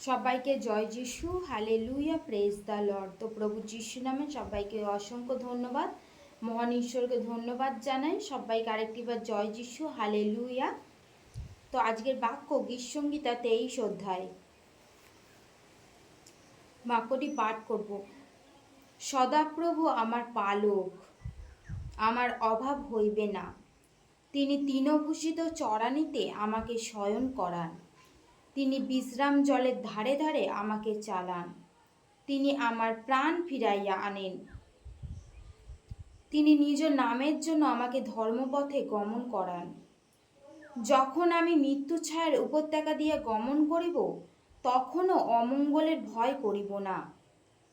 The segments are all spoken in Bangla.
সবাইকে জয় যিশু হালে লুইয়া প্রেস দ্য লর্ড তো প্রভু যিশু নামে সবাইকে অসংখ্য ধন্যবাদ। মহান ঈশ্বরকে ধন্যবাদ জানাই। সবাইকে আরেকটিবার জয় যিশু হালে লুইয়া তো আজকের বাক্য গীতসঙ্গীতা তেইশ অধ্যায়। বাক্যটি পাঠ করব। সদাপ্রভু আমার পালক, আমার অভাব হইবে না। তিনি তৃণভূষিত চড়ানিতে আমাকে শয়ন করান। তিনি বিশ্রাম জলের ধারে ধারে আমাকে চালান। তিনি আমার প্রাণ ফিরাইয়া আনেন। তিনি নিজ নামের জন্য আমাকে ধর্মপথে গমন করান। যখন আমি মৃত্যু ছায়ার উপত্যকা দিয়ে গমন করিব, তখনও অমঙ্গলের ভয় করিব না,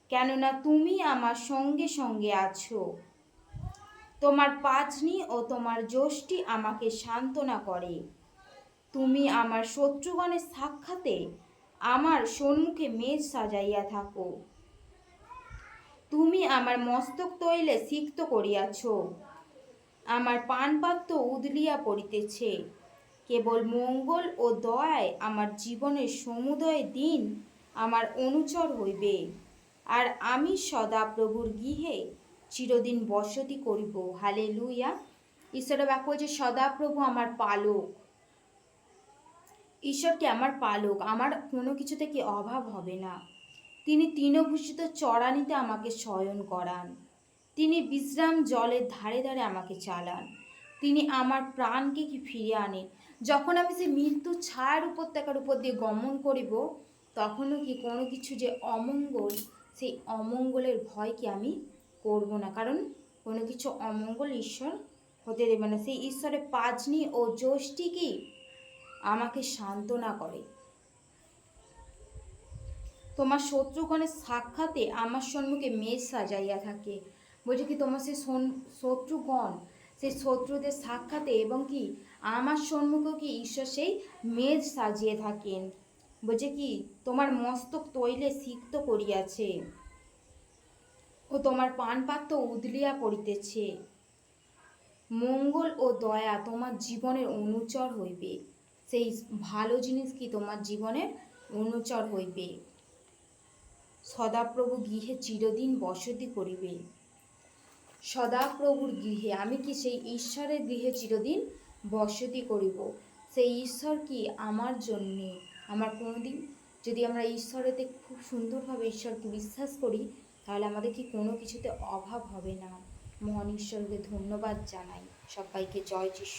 কেননা তুমি আমার সঙ্গে সঙ্গে আছো। তোমার পাজনি ও তোমার যষ্টি আমাকে সান্ত্বনা করে। তুমি আমার শত্রুগণের সাক্ষাতে আমার সম্মুখে মেজ সাজাইয়া থাকো। তুমি আমার মস্তক তৈলে সিক্ত করিয়াছ। আমার পানপাত্র উদলিয়া পড়িতেছে। কেবল মঙ্গল ও দয়ায় আমার জীবনের সমুদয় দিন আমার অনুচর হইবে। আর আমি সদা প্রভুর গৃহে চিরদিন বসতি করিব। হালে লুইয়া ঈশ্বরের বাক্য যে সদাপ্রভু আমার পালক। ঈশ্বরকে আমার পালক, আমার কোনো কিছু থেকে অভাব হবে না। তিনি তৃণভূষিত চড়ানিতে আমাকে শয়ন করান। তিনি বিশ্রাম জলের ধারে ধারে আমাকে চালান। তিনি আমার প্রাণকে কি ফিরে আনেন? যখন আমি সে মৃত্যু ছায়ার উপত্যকার উপর দিয়ে গমন করিব, তখনও কি কোনো কিছু যে অমঙ্গল, সেই অমঙ্গলের ভয় কি আমি করব না? কারণ কোনো কিছু অমঙ্গল ঈশ্বর হতে দেবে না। সেই ঈশ্বরের পাজনি ও যষ্টি কি? আমাকে সান্ত্বনা করে। তোমার শত্রুগণের সাক্ষাতে আমার সম্মুখে মেজ সাজাইয়া থাকে। বলছে কি, তোমার সেই শত্রুগণ সেই শত্রুদের সাক্ষাতে এবং কি, আমার সম্মুখেও কি ঈশ্বর সেই মেজ সাজিয়ে থাকেন। বলছে কি, তোমার মস্তক তৈলে সিক্ত করিয়াছে ও তোমার পানপাত্র উদলিয়া পড়িতেছে। মঙ্গল ও দয়া তোমার জীবনের অনুচর হইবে। সেই ভালো জিনিস কি তোমার জীবনের অনুচর হইবে? সদাপ্রভু গৃহে চিরদিন বসতি করিবে। সদাপ্রভুর গৃহে আমি কি সেই ঈশ্বরের গৃহে চিরদিন বসতি করিব? সেই ঈশ্বর কি আমার জন্যে? আমার কোনোদিন যদি আমরা ঈশ্বরেতে খুব সুন্দরভাবে ঈশ্বরকে বিশ্বাস করি, তাহলে আমাদের কি কোনো কিছুতে অভাব হবে না? মহান ঈশ্বরকে ধন্যবাদ জানাই। সবাইকে জয় যিশু।